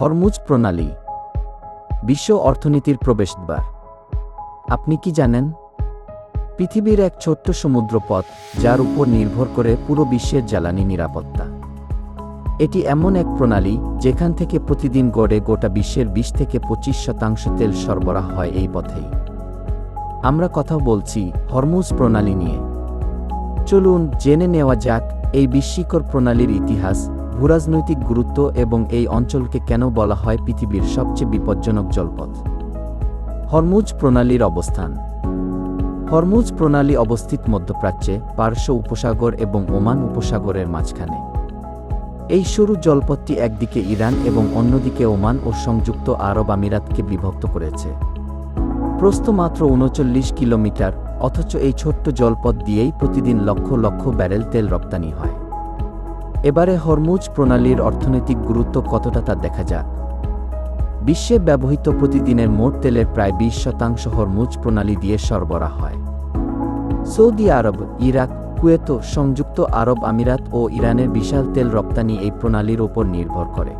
Hormuz প্রণালী, বিশ্ব অর্থনীতির প্রবেশদ্বার। আপনি কি জানেন? পৃথিবীর এক ছোট্ট সমুদ্রপথ যার উপর নির্ভর করে পুরো বিশ্বের জ্বালানি নিরাপত্তা। এটি এমন এক প্রণালী যেখান থেকে প্রতিদিন গড়ে গোটা বিশ্বের বিশ থেকে পঁচিশ শতাংশ তেল সরবরাহ হয় এই পথেই। আমরা কথা বলছি হরমুজ প্রণালী নিয়ে। চলুন জেনে নেওয়া যাক এই বিস্ময়কর প্রণালীর ইতিহাস, ভূরাজনৈতিক গুরুত্ব এবং এই অঞ্চলকে কেন বলা হয় পৃথিবীর সবচেয়ে বিপজ্জনক জলপথ? হরমুজ প্রণালীর অবস্থান। হরমুজ প্রণালী অবস্থিত মধ্যপ্রাচ্যে, পার্শ্ব উপসাগর এবং ওমান উপসাগরের মাঝখানে। এই সরু জলপথটি একদিকে ইরান এবং অন্যদিকে ওমান ও সংযুক্ত আরব আমিরাতকে বিভক্ত করেছে। প্রস্থ মাত্র উনচল্লিশ কিলোমিটার অথচ এই ছোট্ট জলপথ দিয়েই প্রতিদিন লক্ষ লক্ষ ব্যারেল তেল রপ্তানি হয়। এবারে হরমুজ প্রণালীর অর্থনৈতিক গুরুত্ব কতটা তা দেখা যাক। বিশ্বে ব্যবহৃত প্রতিদিনের মোট তেলের প্রায় বিশ শতাংশ হরমুজ প্রণালী দিয়ে সরবরাহ হয়। সৌদি আরব, ইরাক, কুয়েত, সংযুক্ত আরব আমিরাত ও ইরানের বিশাল তেল রপ্তানি এই প্রণালীর ওপর নির্ভর করে।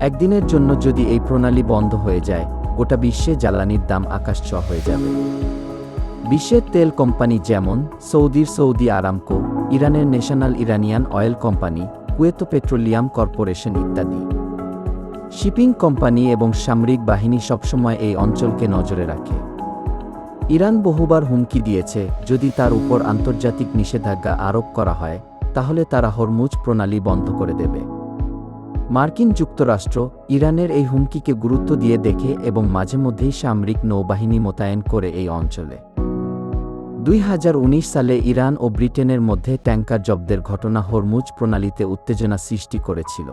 একদিনের জন্য যদি এই প্রণালী বন্ধ হয়ে যায়, গোটা বিশ্বে জ্বালানির দাম আকাশ হয়ে যাবে। বিশ্বের তেল কোম্পানি যেমন সৌদির সৌদি আরামকো, ইরানের ন্যাশনাল ইরানিয়ান অয়েল কোম্পানি, কুয়েতো পেট্রোলিয়াম কর্পোরেশন ইত্যাদি। শিপিং কোম্পানি এবং সামরিক বাহিনী সবসময় এই অঞ্চলকে নজরে রাখে। ইরান বহুবার হুমকি দিয়েছে, যদি তার উপর আন্তর্জাতিক নিষেধাজ্ঞা আরোপ করা হয়, তাহলে তারা হরমুজ প্রণালী বন্ধ করে দেবে। মার্কিন যুক্তরাষ্ট্র ইরানের এই হুমকিকে গুরুত্ব দিয়ে দেখে এবং মাঝে মধ্যেই সামরিক নৌবাহিনী মোতায়েন করে এই অঞ্চলে। দুই হাজার উনিশ সালে ইরান ও ব্রিটেনের মধ্যে ট্যাঙ্কার জব্দের ঘটনা হরমুজ প্রণালীতে উত্তেজনা সৃষ্টি করেছিল।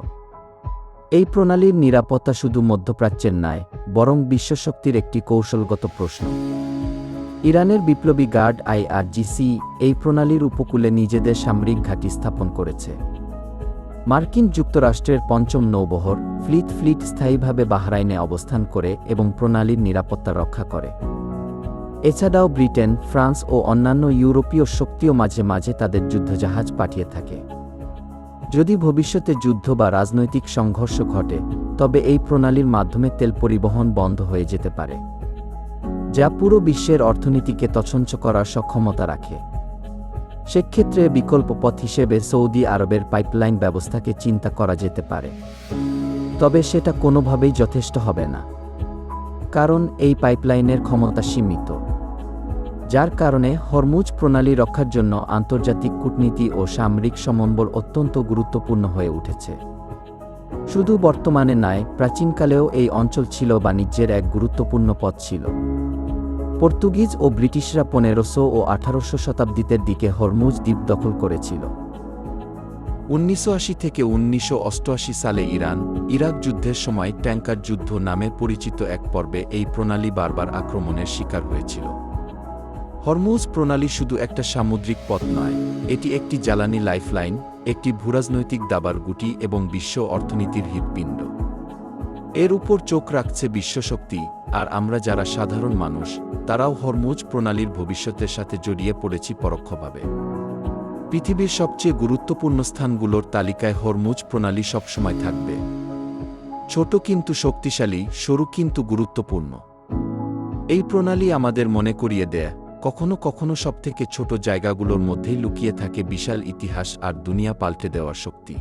এই প্রণালীর নিরাপত্তা শুধু মধ্যপ্রাচ্যের নয়, বরং বিশ্বশক্তির একটি কৌশলগত প্রশ্ন। ইরানের বিপ্লবী গার্ড আইআরজিসি এই প্রণালীর উপকূলে নিজেদের সামরিক ঘাঁটি স্থাপন করেছে। মার্কিন যুক্তরাষ্ট্রের পঞ্চম নৌবহর ফ্লিট ফ্লিট স্থায়ীভাবে বাহরাইনে অবস্থান করে এবং প্রণালীর নিরাপত্তা রক্ষা করে। এছাড়াও ব্রিটেন, ফ্রান্স ও অন্যান্য ইউরোপীয় শক্তিও মাঝে মাঝে তাদের যুদ্ধজাহাজ পাঠিয়ে থাকে। যদি ভবিষ্যতে যুদ্ধ বা রাজনৈতিক সংঘর্ষ ঘটে, তবে এই প্রণালীর মাধ্যমে তেল পরিবহন বন্ধ হয়ে যেতে পারে, যা পুরো বিশ্বের অর্থনীতিকে তছঞ্চ করার সক্ষমতা রাখে। সেক্ষেত্রে বিকল্প পথ হিসেবে সৌদি আরবের পাইপলাইন ব্যবস্থাকে চিন্তা করা যেতে পারে। তবে সেটা কোনোভাবেই যথেষ্ট হবে না, কারণ এই পাইপলাইনের ক্ষমতা সীমিত। যার কারণে হরমুজ প্রণালী রক্ষার জন্য আন্তর্জাতিক কূটনীতি ও সামরিক সমন্বয় অত্যন্ত গুরুত্বপূর্ণ হয়ে উঠেছে। শুধু বর্তমানে নয়, প্রাচীনকালেও এই অঞ্চল ছিল বাণিজ্যের এক গুরুত্বপূর্ণ পথ ছিল। পর্তুগিজ ও ব্রিটিশরা পনেরোশো ও আঠারোশো শতাব্দীতের দিকে হরমুজ দ্বীপ দখল করেছিল। উনিশশো আশি থেকে উনিশশো অষ্টআশি সালে ইরান, ইরাক যুদ্ধের সময় ট্যাঙ্কার যুদ্ধ নামে পরিচিত এক পর্বে এই প্রণালী বারবার আক্রমণের শিকার হয়েছিল। হরমুজ প্রণালী শুধু একটা সামুদ্রিক পথ নয়, এটি একটি জ্বালানি লাইফলাইন, একটি ভূরাজনৈতিক দাবার গুটি এবং বিশ্ব অর্থনীতির হৃৎপিণ্ড। এর উপর চোখ রাখছে বিশ্বশক্তি, আর আমরা যারা সাধারণ মানুষ, তারাও হরমুজ প্রণালীর ভবিষ্যতের সাথে জড়িয়ে পড়েছি পরোক্ষভাবে। পৃথিবীর সবচেয়ে গুরুত্বপূর্ণ স্থানগুলোর তালিকায় হরমুজ প্রণালী সবসময় থাকবে। ছোট কিন্তু শক্তিশালী, সরু কিন্তু গুরুত্বপূর্ণ। এই প্রণালী আমাদের মনে করিয়ে দেয় কখনো কখনো সবথেকে ছোট জায়গাগুলোর মধ্যেই লুকিয়ে থাকে বিশাল ইতিহাস আর দুনিয়া পাল্টে দেওয়ার শক্তি।